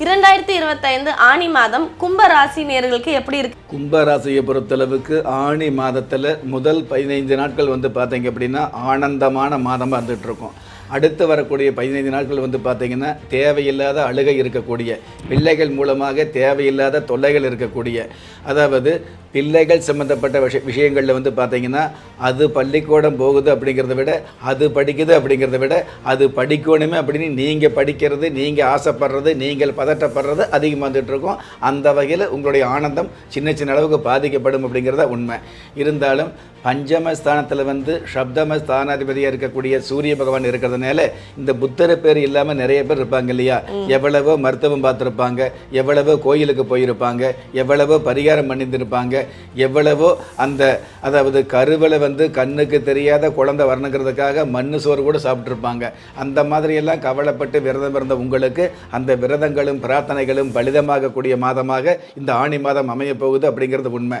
இரண்டாயிரத்தி இருபத்தைந்து ஆணி மாதம் கும்ப ராசி நேர்களுக்கு எப்படி இருக்கு? கும்பராசியை பொறுத்தளவுக்கு ஆணி மாதத்தில் முதல் பதினைந்து நாட்கள் வந்து பார்த்தீங்க அப்படின்னா ஆனந்தமான மாதமாக இருந்துட்டு இருக்கும் அடுத்து வரக்கூடிய பதினைந்து நாட்கள் வந்து பார்த்தீங்கன்னா தேவையில்லாத அழுகை இருக்கக்கூடிய பிள்ளைகள் மூலமாக தேவையில்லாத தொல்லைகள் இருக்கக்கூடிய. அதாவது பிள்ளைகள் சம்மந்தப்பட்ட விஷய விஷயங்களில் வந்து பார்த்தீங்கன்னா அது பள்ளிக்கூடம் போகுது அப்படிங்கிறத விட அது படிக்குது அப்படிங்கிறத விட அது படிக்கணுமே அப்படின்னு நீங்கள் படிக்கிறது நீங்கள் ஆசைப்படுறது நீங்கள் பதட்டப்படுறது அதிகமாக இருக்கும். அந்த வகையில் உங்களுடைய ஆனந்தம் சின்ன சின்ன அளவுக்கு பாதிக்கப்படும் அப்படிங்கிறத உண்மை. இருந்தாலும் பஞ்சம ஸ்தானத்தில் வந்து சப்தம ஸ்தானாதிபதியாக இருக்கக்கூடிய சூரிய பகவான் இருக்கிறதுனால இந்த புத்தர பேர் இல்லாமல் நிறைய பேர் இருப்பாங்க இல்லையா? எவ்வளவோ மருத்துவம் பார்த்துருப்பாங்க எவ்வளவோ கோயிலுக்கு போயிருப்பாங்க எவ்வளவோ பரிகாரம் பண்ணியிருந்திருப்பாங்க எவ்வளவோ அந்த அதாவது கருவலை வந்து கண்ணுக்கு தெரியாத குழந்தை வரணுங்கிறதுக்காக மண்ணு சோறு கூட சாப்பிட்ருப்பாங்க அந்த மாதிரியெல்லாம் கவலைப்பட்டு விரதம் இருந்த உங்களுக்கு அந்த விரதங்களும் பிரார்த்தனைகளும் பலிதமாகக்கூடிய மாதமாக இந்த ஆணி மாதம் அமையப்போகுது அப்படிங்கிறது உண்மை.